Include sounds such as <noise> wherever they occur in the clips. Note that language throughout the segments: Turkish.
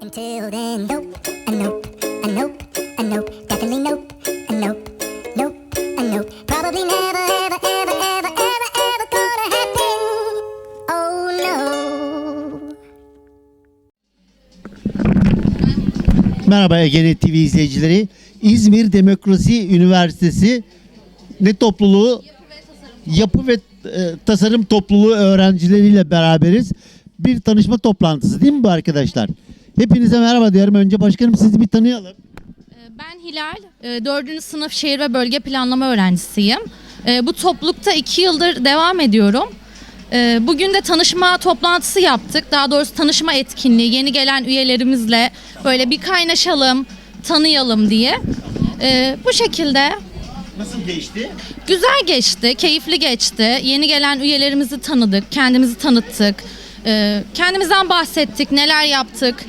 Until then, nope, a nope, a nope, a nope, definitely nope, a nope, nope, a nope. Probably never, ever, ever, ever, ever, ever gonna happen. Oh no. Merhaba Egenet TV izleyicileri. İzmir Demokrasi Üniversitesi ne topluluğu? Yapı ve e, tasarım topluluğu öğrencileriyle beraberiz. Bir tanışma toplantısı değil mi bu arkadaşlar? Hepinize merhaba diyorum. Önce başkanım sizi bir tanıyalım. Ben Hilal, 4. sınıf şehir ve bölge planlama öğrencisiyim. E, Bu toplulukta 2 yıldır devam ediyorum. E, Bugün de tanışma toplantısı yaptık. Daha doğrusu tanışma etkinliği yeni gelen üyelerimizle böyle bir kaynaşalım, tanıyalım diye. E, Bu şekilde Nasıl geçti? güzel geçti, keyifli geçti. Yeni gelen üyelerimizi tanıdık, kendimizi tanıttık. E, Kendimizden bahsettik, neler yaptık.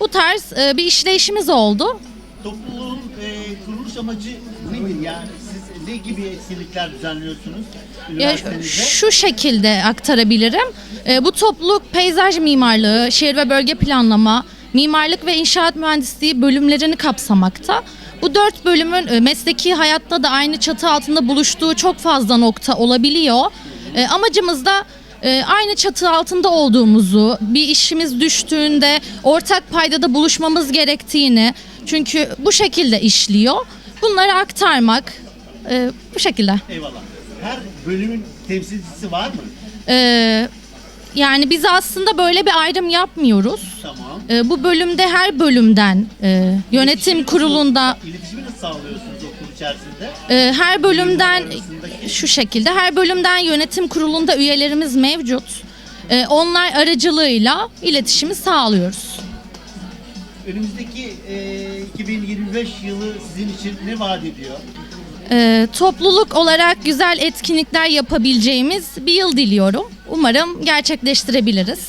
Bu tarz e, bir işleyişimiz oldu. Topluluğun e, kuruluş amacı nedir? Yani siz ne gibi etkinlikler düzenliyorsunuz? Ya üniversitenizde? şu şekilde aktarabilirim. E, bu topluluk peyzaj mimarlığı, şehir ve bölge planlama, mimarlık ve inşaat mühendisliği bölümlerini kapsamakta. Bu dört bölümün e, mesleki hayatta da aynı çatı altında buluştuğu çok fazla nokta olabiliyor. E, amacımız da e, aynı çatı altında olduğumuzu, bir işimiz düştüğünde ortak paydada buluşmamız gerektiğini, çünkü bu şekilde işliyor. Bunları aktarmak e, bu şekilde. Eyvallah. Her bölümün temsilcisi var mı? Ee, yani biz aslında böyle bir ayrım yapmıyoruz. Tamam. Ee, bu bölümde her bölümden e, yönetim kurulunda İletişimi nasıl sağlıyorsunuz içerisinde? e, her bölümden şu şekilde her bölümden yönetim kurulunda üyelerimiz mevcut. E, onlar aracılığıyla iletişimi sağlıyoruz. Önümüzdeki e, 2025 yılı sizin için ne vaat ediyor? E, topluluk olarak güzel etkinlikler yapabileceğimiz bir yıl diliyorum. Umarım gerçekleştirebiliriz.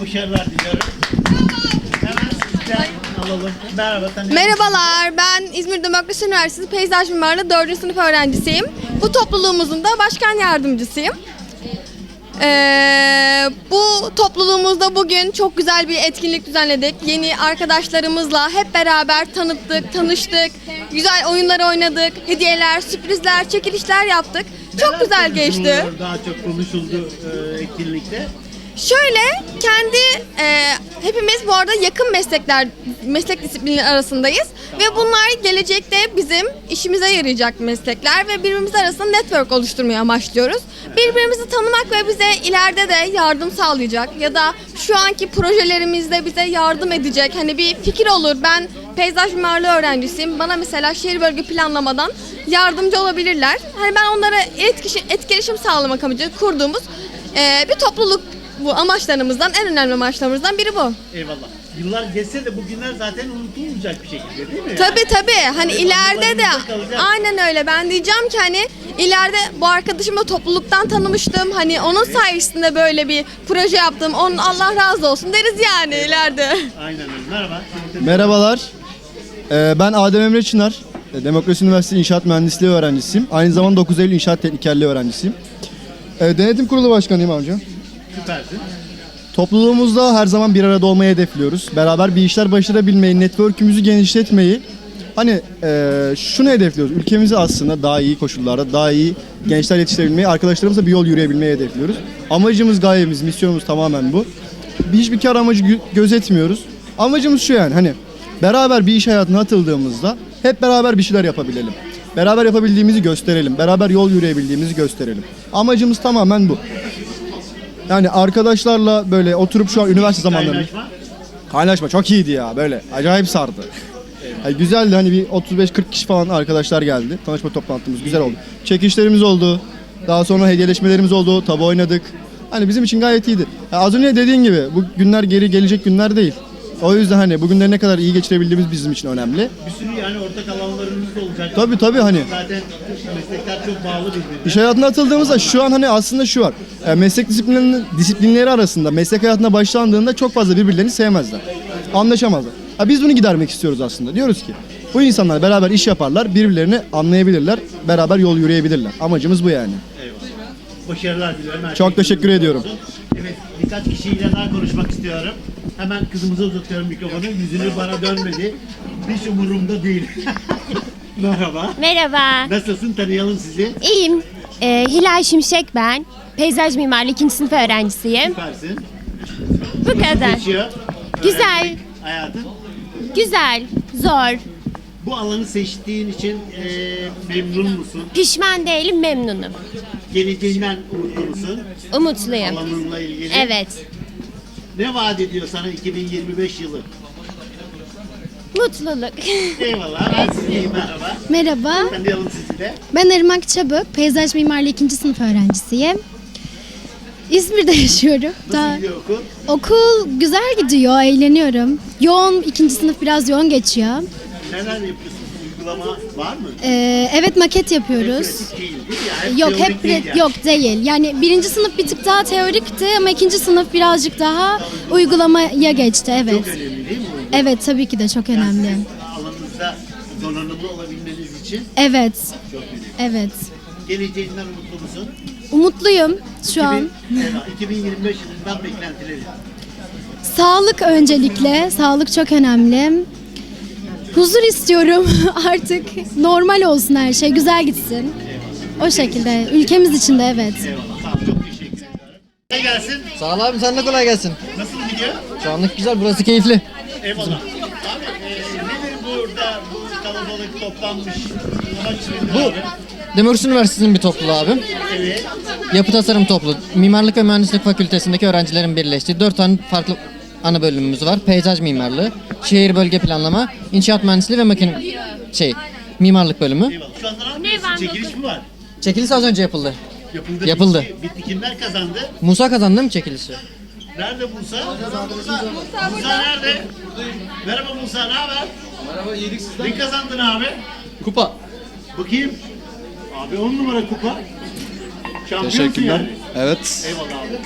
Başarılar diliyorum. Hemen sizden alalım. Merhaba tanıyalım. Merhabalar, ben İzmir Demokrasi Üniversitesi Peyzaj Mimarlığı 4. sınıf öğrencisiyim. Bu topluluğumuzun da başkan yardımcısıyım. Ee, bu topluluğumuzda bugün çok güzel bir etkinlik düzenledik. Yeni arkadaşlarımızla hep beraber tanıttık, tanıştık. Güzel oyunlar oynadık, hediyeler, sürprizler, çekilişler yaptık. Çok güzel geçti. Daha çok konuşuldu e, etkinlikte. Şöyle kendi e, hepimiz bu arada yakın meslekler meslek disiplinleri arasındayız ve bunlar gelecekte bizim işimize yarayacak meslekler ve birbirimiz arasında network oluşturmaya amaçlıyoruz. Birbirimizi tanımak ve bize ileride de yardım sağlayacak ya da şu anki projelerimizde bize yardım edecek hani bir fikir olur. Ben peyzaj mimarlığı öğrencisiyim. Bana mesela şehir bölge planlamadan yardımcı olabilirler. Hani ben onlara etkileşim, etkileşim sağlamak amacı kurduğumuz e, bir topluluk bu amaçlarımızdan en önemli amaçlarımızdan biri bu. Eyvallah. Yıllar geçse de bugünler zaten unutulmayacak bir şekilde değil mi? Tabii tabii. Hani Evet, ileride de aynen öyle. Ben diyeceğim ki hani ileride bu arkadaşımı topluluktan tanımıştım. Hani onun sayesinde böyle bir proje yaptım. Onun Allah razı olsun deriz yani ileride. Aynen öyle. Merhaba. Merhabalar. Ee, ben Adem Emre Çınar. Ee, Demokrasi Üniversitesi İnşaat Mühendisliği öğrencisiyim. Aynı zamanda 9 Eylül İnşaat Teknikerliği öğrencisiyim. Ee, Denetim Kurulu Başkanıyım amca. Süpersin. Topluluğumuzda her zaman bir arada olmayı hedefliyoruz. Beraber bir işler başarabilmeyi, network'ümüzü genişletmeyi. Hani e, şunu hedefliyoruz. Ülkemizi aslında daha iyi koşullarda, daha iyi gençler yetiştirebilmeyi, arkadaşlarımızla bir yol yürüyebilmeyi hedefliyoruz. Amacımız, gayemiz, misyonumuz tamamen bu. Hiçbir kar amacı gö- gözetmiyoruz. Amacımız şu yani hani beraber bir iş hayatına atıldığımızda hep beraber bir şeyler yapabilelim. Beraber yapabildiğimizi gösterelim. Beraber yol yürüyebildiğimizi gösterelim. Amacımız tamamen bu. Yani arkadaşlarla böyle oturup şu an üniversite zamanlarında Kaynaşma. Kaynaşma çok iyiydi ya böyle acayip sardı. Yani güzeldi hani bir 35-40 kişi falan arkadaşlar geldi. Tanışma toplantımız güzel oldu. Çekişlerimiz oldu. Daha sonra hediyeleşmelerimiz oldu. Tabu oynadık. Hani bizim için gayet iyiydi. Ya az önce dediğin gibi bu günler geri gelecek günler değil. O yüzden hani bugünleri ne kadar iyi geçirebildiğimiz bizim için önemli. Bir sürü yani ortak alanlarımız da olacak. Tabii tabii hani Zaten meslekler çok bağlı birbirine. İş hayatına atıldığımızda şu an hani aslında şu var. E, meslek disiplinleri, disiplinleri arasında meslek hayatına başlandığında çok fazla birbirlerini sevmezler. Anlaşamazlar. Ha, biz bunu gidermek istiyoruz aslında. Diyoruz ki bu insanlar beraber iş yaparlar, birbirlerini anlayabilirler, beraber yol yürüyebilirler. Amacımız bu yani. Eyvallah. Başarılar diliyorum. Her Çok şey teşekkür ediyorum. olsun. Evet birkaç kişiyle daha konuşmak istiyorum. Hemen kızımıza uzatıyorum mikrofonu. Yüzünü bana dönmedi. Hiç umurumda değil. <laughs> Merhaba. Merhaba, Nasılsın? Tanıyalım sizi. iyiyim. Ee, Hilal Şimşek ben. Peyzaj mimarlığı ikinci sınıf öğrencisiyim. Süpersin. Bu kadar. Geçiyor. Güzel. Öğrenci Hayatın. Güzel, zor. Bu alanı seçtiğin için eee, memnun musun? Pişman değilim, memnunum. Geleceğinden umutlu musun? Umutluyum. Alanınla ilgili. Evet. Ne vaat ediyor sana 2025 yılı? Mutluluk. <laughs> Eyvallah. Ben sizdeyim. Merhaba. Merhaba, Tanıyalım sizi de. ben Irmak Çabuk, peyzaj mimarlığı ikinci sınıf öğrencisiyim. İzmir'de <laughs> yaşıyorum. Nasıl Daha, gidiyor okul? okul güzel gidiyor, eğleniyorum. Yoğun, ikinci sınıf biraz yoğun geçiyor. Neler yapıyorsunuz? Uygulama var mı? Ee, evet maket yapıyoruz. Pratik değil değil mi? Yani Yok hep değil yani. yok değil. Yani birinci sınıf bir tık daha teorikti ama ikinci sınıf birazcık daha uygulamaya geçti. Evet. Çok önemli değil mi? Evet tabii ki de çok Yani önemli. sizin alanınızda donanımlı olabilmeniz için Evet. çok önemli. Evet. Geleceğinden umutlu musun? Umutluyum şu an. 2000 evet, 2025 yılından beklentileri. Sağlık öncelikle. Sağlık çok önemli. Huzur istiyorum <laughs> artık. Normal olsun her şey. Güzel gitsin. O şekilde. Ülkemiz için de evet. Eyvallah. Sağ olun. Çok teşekkür ederim. Ne gelsin? Sağ ol abi sen de kolay gelsin. Nasıl gidiyor? Şu anlık güzel burası keyifli. Eyvallah. Abi e, nedir burada bu kalabalık toplanmış amaç nedir Bu abi? Üniversitesi'nin bir topluluğu abi. Evet. Yapı tasarım topluluğu. Mimarlık ve Mühendislik Fakültesindeki öğrencilerin birleştiği dört tane farklı ana bölümümüz var. Peyzaj mimarlığı, şehir bölge planlama, inşaat mühendisliği ve makine şey mimarlık bölümü. Eyvallah. Şu? Çekiliş mi var? Çekiliş az önce yapıldı. Yapıldı. Yapıldı. Bitti. Bitti. Kimler kazandı? Musa kazandı değil mi çekilişi? Nerede Musa? Musa nerede? Merhaba Musa, ne haber? Merhaba, iyilik sizden. Ne kazandın abi? Kupa. Bakayım. Abi 10 numara kupa. Şampiyonsun Teşekkürler. yani. Evet. Eyvallah abi.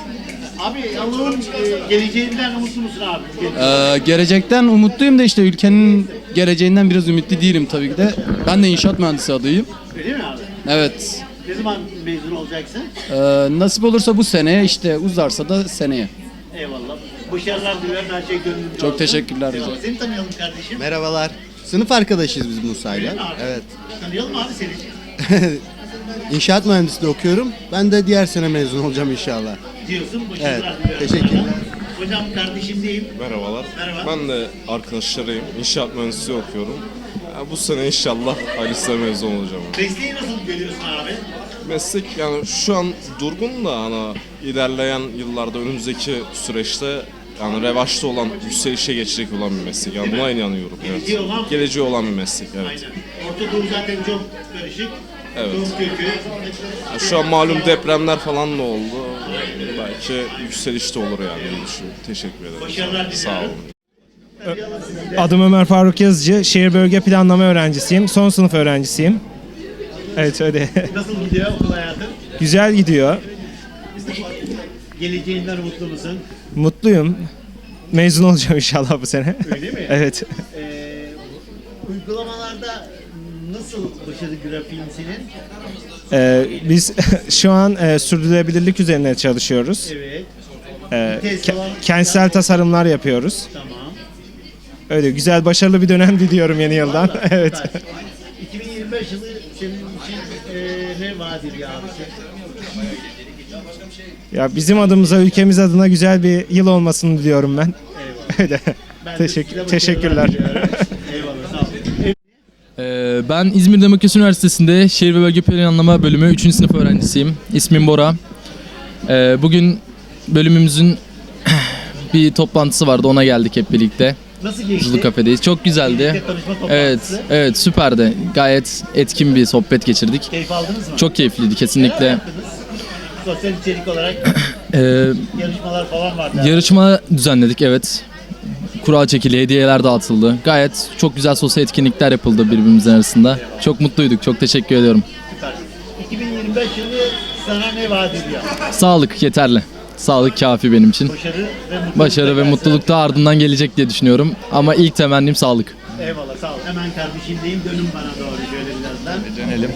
Abi Allah'ın e, geleceğinden umutlu musun abi? Ee, gelecekten umutluyum da işte ülkenin geleceğinden biraz ümitli değilim tabii ki de. Ben de inşaat mühendisi adayım. Öyle mi abi? Evet. Ne zaman mezun olacaksın? Ee, nasip olursa bu seneye işte uzarsa da seneye. Eyvallah. Başarılar diliyorum. Her şey gönlünce Çok olsun. teşekkürler. Eyvallah. Seni tanıyalım kardeşim. Merhabalar. Sınıf arkadaşıyız biz Öyle Musa'yla. mi abi? Evet. Tanıyalım abi seni. <laughs> İnşaat mühendisliği okuyorum. Ben de diğer sene mezun olacağım inşallah. Diyorsun. Başarılar Evet, diliyorum. teşekkürler. Hocam kardeşim diyeyim. Merhabalar. Merhaba. Ben de arkadaşlarıyım. İnşaat mühendisliği okuyorum. Ya bu sene inşallah hayırlısıyla mezun olacağım. Mesleği nasıl görüyorsun abi? Meslek yani şu an durgun da hani ilerleyen yıllarda önümüzdeki süreçte yani revaçta olan, yükselişe geçecek olan bir meslek. Yani buna inanıyorum. Geleceği Evet. olan- Geleceği olan bir meslek. Evet. Aynen. Orta Doğu zaten çok karışık. Evet. Yani şu an malum depremler falan da oldu. Belki yükseliş de olur yani diye düşünüyorum. Teşekkür ederim. Başarılar Sağ olun. Adım Ömer Faruk Yazıcı. Şehir bölge planlama öğrencisiyim. Son sınıf öğrencisiyim. Evet öyle. <laughs> Nasıl gidiyor okul hayatın? Güzel gidiyor. Geleceğinden umutlu musun? Mutluyum. Mezun olacağım inşallah bu sene. Öyle mi? <laughs> evet. Ee, uygulamalarda nasıl başarı grafiğin senin? Ee, biz <laughs> şu an e, sürdürülebilirlik üzerine çalışıyoruz. Evet. Ee, ke- olan- kentsel tasarımlar yapıyoruz. Tamam. Öyle güzel, başarılı bir dönem <laughs> diliyorum yeni yıldan. <laughs> evet. Süper. 2025 yılı senin için e, ne vaat ediyor abisi? Ya bizim adımıza, ülkemiz adına güzel bir yıl olmasını diliyorum ben. Öyle. Ben de Teşekkür, başarılar teşekkürler. diliyorum. Eyvallah sağ olun. Ee, ben İzmir Demokrasi Üniversitesi'nde Şehir ve Bölge Planlama Bölümü 3. sınıf öğrencisiyim. İsmim Bora. Ee, bugün bölümümüzün <clears throat> bir toplantısı vardı ona geldik hep birlikte. Nasıl geçti? Zulu Kafe'deyiz. Çok güzeldi. Evet, evet süperdi. Gayet etkin bir sohbet geçirdik. Keyif aldınız mı? Çok keyifliydi kesinlikle. Sosyal içerik olarak <clears throat> Ee, yarışmalar falan vardı. yarışma düzenledik evet. Kura çekili, hediyeler dağıtıldı. Gayet çok güzel sosyal etkinlikler yapıldı birbirimizin arasında. Çok mutluyduk. Çok teşekkür ediyorum. Süper. 2025 yılı sana ne vaat ediyor? Sağlık yeterli. Sağlık kafi benim için. Başarı ve mutluluk. Başarı ve mutluluk da ardından gelecek diye düşünüyorum. Ama ilk temennim sağlık. Eyvallah sağ ol. Hemen kardeşim diyeyim dönün bana doğru şöyle birazdan. Dönelim.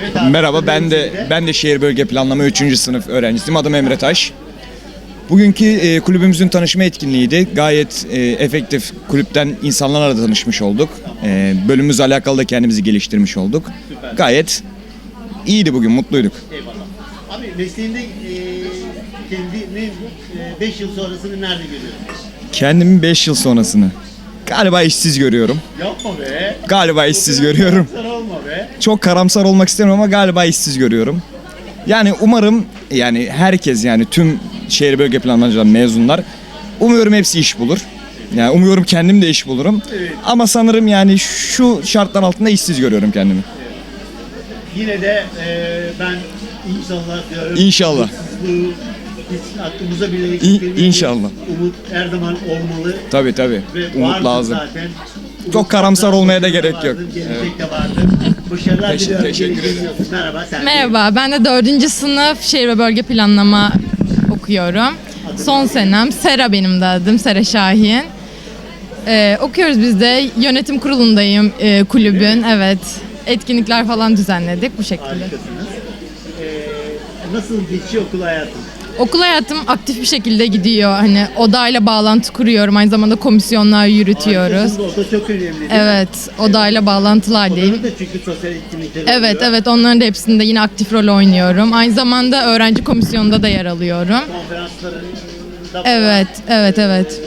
Evet abi, Merhaba ben de ben de şehir bölge planlama 3. sınıf öğrencisiyim. Adım Emre Taş. Bugünkü e, kulübümüzün tanışma etkinliğiydi. Gayet e, efektif kulüpten insanlarla da tanışmış olduk. E, bölümümüzle alakalı da kendimizi geliştirmiş olduk. Gayet iyiydi bugün, mutluyduk. Eyvallah. Abi mesleğinde e, kendini 5 yıl sonrasını nerede görüyorsun? Kendimi 5 yıl sonrasını galiba işsiz görüyorum. Yapma be. Galiba işsiz görüyorum. Sen olma be. Çok karamsar olmak istemiyorum ama galiba işsiz görüyorum. Yani umarım yani herkes yani tüm şehir bölge planlamacılar mezunlar umuyorum hepsi iş bulur. Yani umuyorum kendim de iş bulurum. Ama sanırım yani şu şartlar altında işsiz görüyorum kendimi. Yine de e, ben inşallah diyorum. İnşallah. Hiç aklımıza bile İ- getirmedik. inşallah. Umut her zaman olmalı. Tabii tabii. Ve Umut lazım. Zaten. Çok karamsar olmaya da gerek yok. Vardır, Gelecek de vardır. Başarılar diliyorum. teşekkür ederim. Merhaba sen. Merhaba, ben de dördüncü sınıf şehir ve bölge planlama okuyorum. Son senem. Sera benim de adım, Sera Şahin. Ee, okuyoruz biz de. Yönetim kurulundayım e, kulübün. Evet. Etkinlikler falan düzenledik bu şekilde. Harikasınız. E, nasıl geçiyor okul hayatın? Okul hayatım aktif bir şekilde gidiyor. Hani odayla bağlantı kuruyorum. Aynı zamanda komisyonlar yürütüyoruz. Harikasınız. O da çok önemli değil mi? Evet, odayla bağlantılı haldeyim. Onların da çünkü sosyal etkinlikleri Evet, oluyor. evet. Onların da hepsinde yine aktif rol oynuyorum. Aynı zamanda öğrenci komisyonunda da yer alıyorum. Konferanslarında Evet, evet, evet.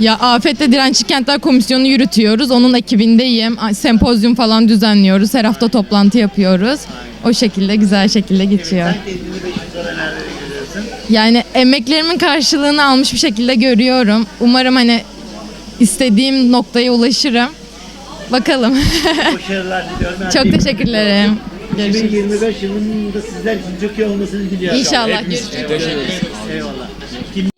Ya Afet'te Dirençli Kentler Komisyonu yürütüyoruz. Onun ekibindeyim. Sempozyum falan düzenliyoruz. Her hafta toplantı yapıyoruz. O şekilde güzel şekilde geçiyor. Sen kendini 5 Yani emeklerimin karşılığını almış bir şekilde görüyorum. Umarım hani istediğim noktaya ulaşırım. Bakalım. Başarılar diliyorum. <laughs> Her Çok şey teşekkür ederim. 2025 yılında sizler için çok iyi olmasını diliyorum. İnşallah. Görüşürüz. Eyvallah. Kim?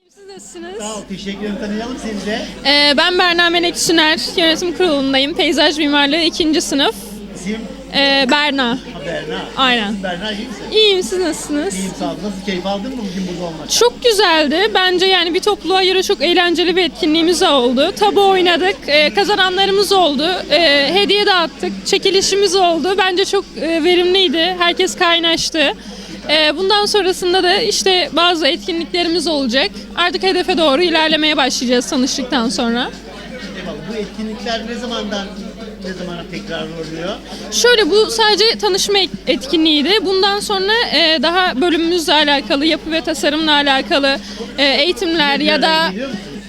Sağ ol, teşekkür ederim. Tanıyalım seni de. Ee, ben Berna Melek Süner, yönetim kurulundayım. Peyzaj mimarlığı ikinci sınıf. İsim Ee, Berna. Ha, Berna. Aynen. Berna iyi misin? İyiyim, siz nasılsınız? İyiyim sağ ol. Nasıl keyif aldın mı bugün burada olmak? Çok güzeldi. Bence yani bir topluluğa göre çok eğlenceli bir etkinliğimiz oldu. Tabu oynadık, ee, kazananlarımız oldu, ee, hediye dağıttık, çekilişimiz oldu. Bence çok e, verimliydi. Herkes kaynaştı. Ee, bundan sonrasında da işte bazı etkinliklerimiz olacak. Artık hedefe doğru ilerlemeye başlayacağız tanıştıktan sonra. Eyvallah. Bu etkinlikler ne zamandan ne zamana tekrar oluyor? Şöyle bu sadece tanışma et- etkinliğiydi. Bundan sonra e, daha bölümümüzle alakalı, yapı ve tasarımla alakalı e, eğitimler ya da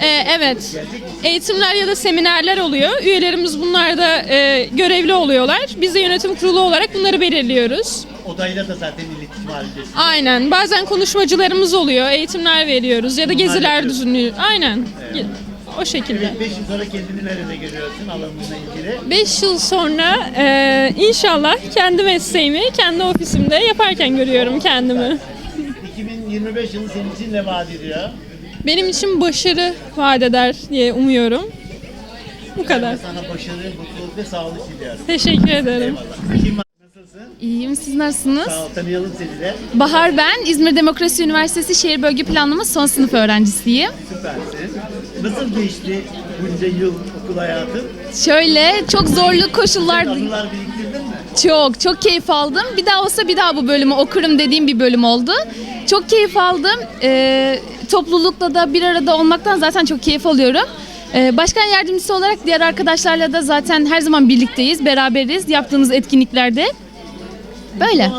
e, evet eğitimler ya da seminerler oluyor. Üyelerimiz bunlarda e, görevli oluyorlar. Biz de yönetim kurulu olarak bunları belirliyoruz. Odayla da zaten iletişim halindesin. Aynen. Bazen konuşmacılarımız oluyor, eğitimler veriyoruz ya da geziler yapıyorsun. düzenliyoruz. Aynen. O şekilde. 5 yıl sonra kendini nerede görüyorsun alanınla ilgili? 5 yıl sonra e, inşallah kendi mesleğimi kendi ofisimde yaparken görüyorum kendimi. 2025 yılı senin için ne vaat ediyor? Benim için başarı vaat eder diye umuyorum. Bu kadar. Sana başarı, mutluluk ve sağlık diliyorum. Teşekkür ederim. Eyvallah. Kim var? Nasılsın? İyiyim siz nasılsınız? Sağ ol, tanıyalım seni de. Bahar ben İzmir Demokrasi Üniversitesi Şehir Bölge Planlama son sınıf öğrencisiyim. Süpersin. Nasıl geçti bunca yıl okul hayatın? Şöyle çok zorlu koşullar Anılar biriktirdin mi? çok çok keyif aldım. Bir daha olsa bir daha bu bölümü okurum dediğim bir bölüm oldu. Çok keyif aldım. Ee, toplulukla da bir arada olmaktan zaten çok keyif alıyorum. Ee, başkan yardımcısı olarak diğer arkadaşlarla da zaten her zaman birlikteyiz, beraberiz yaptığımız etkinliklerde. Böyle.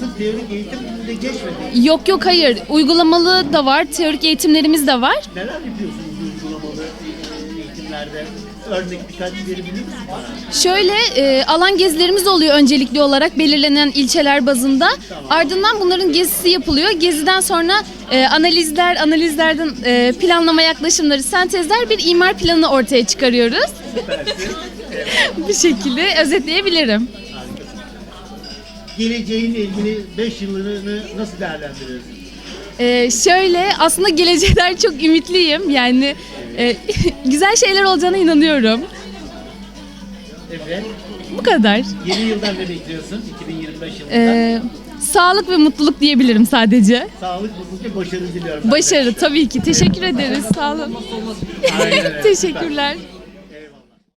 Sırf teorik eğitimde geçmedi. Yok yok hayır. Uygulamalı da var, teorik eğitimlerimiz de var. Neler yapıyorsunuz uygulamalı eğitimlerde? Örnek birkaç verebilir misin bana? Şöyle e, alan gezilerimiz oluyor öncelikli olarak belirlenen ilçeler bazında. Ardından bunların gezisi yapılıyor. Geziden sonra e, analizler, analizlerden e, planlama yaklaşımları, sentezler bir imar planı ortaya çıkarıyoruz. <laughs> Bu şekilde özetleyebilirim. Geleceğinle ilgili 5 yılını nasıl değerlendiriyorsun? E, şöyle aslında gelecekler <laughs> çok ümitliyim. Yani e, <laughs> güzel şeyler olacağına inanıyorum. Evet. Bu kadar. Yeni yıldan ne bekliyorsun 2025 yılında? E, sağlık ve mutluluk diyebilirim sadece. Sağlık, mutluluk ve başarı diliyorum. Başarı tabii ki. Teşekkür ederiz. Sağ olun. <laughs> Aynen öyle. Teşekkürler.